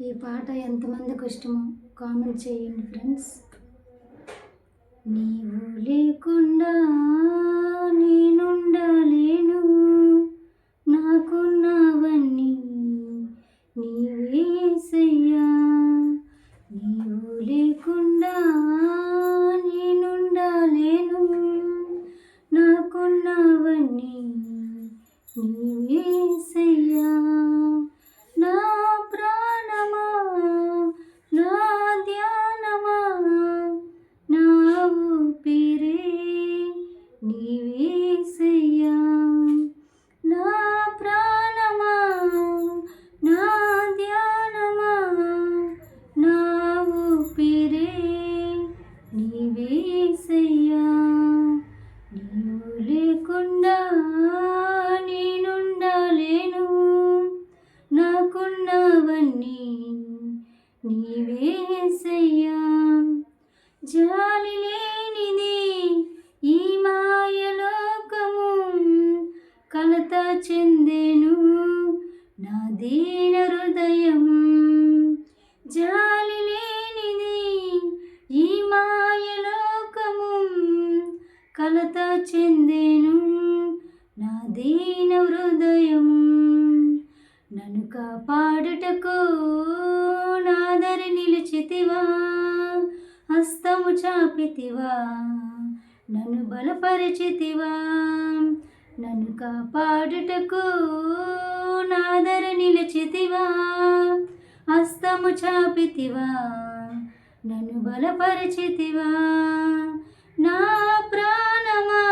ఈ పాట ఎంతమందికి ఇష్టమో కామెంట్ చేయండి ఫ్రెండ్స్. నీవు లేకుండా నీవేసయ్యా జాలి లేనిది ఈ మాయలోకము కలత చెందేను నా దీన హృదయం జాలి లేనిది ఈ మాయలోకము కలత చెందేను నా దీన హృదయం నన్ను కాపాడుటకు నిలిచితివా హస్తము చాపితివా? నన్ను బలపరిచితివా? నన్ను కాపాడుటకు నాదర నిలిచితివా? హస్తము చాపితివా? నన్ను బలపరిచితివా? నా ప్రాణమా?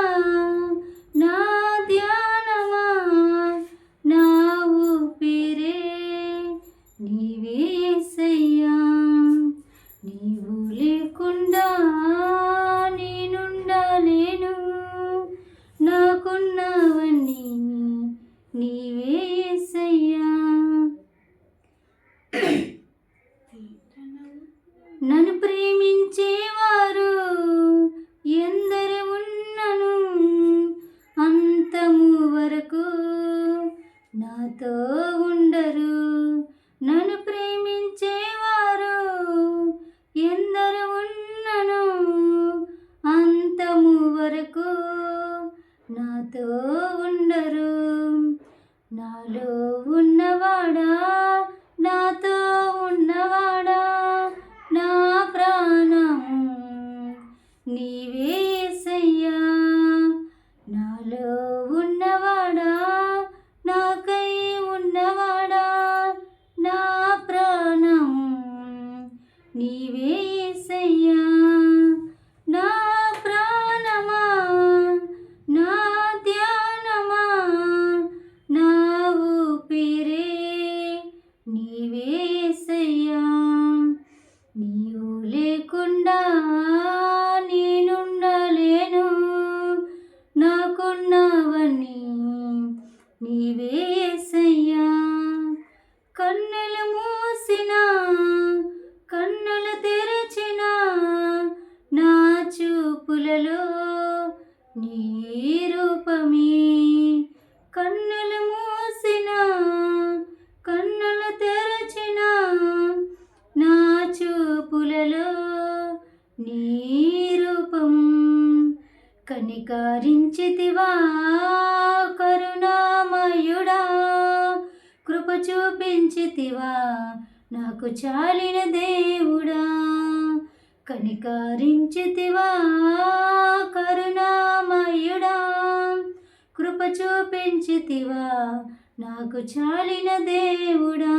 నీవేసయ్యా నన్ను ప్రేమించేవారు ఎందరు ఉన్నను అంతము వరకు నాతో ఉండరు. నన్ను ప్రేమించేవారు ఎందరు ఉన్నను అంతము వరకు నాతో ఉండరు. నాలో ఉన్నవాడా? కన్నులు మూసిన కన్నులు తెరచిన నా చూపులలో నీ రూపం కనికారించితివా కరుణామయుడా. కృప చూపించితివా నాకు చాలిన దేవుడా. కనికారించితివా పెంచితివా? నాకు చాలిన దేవుడా.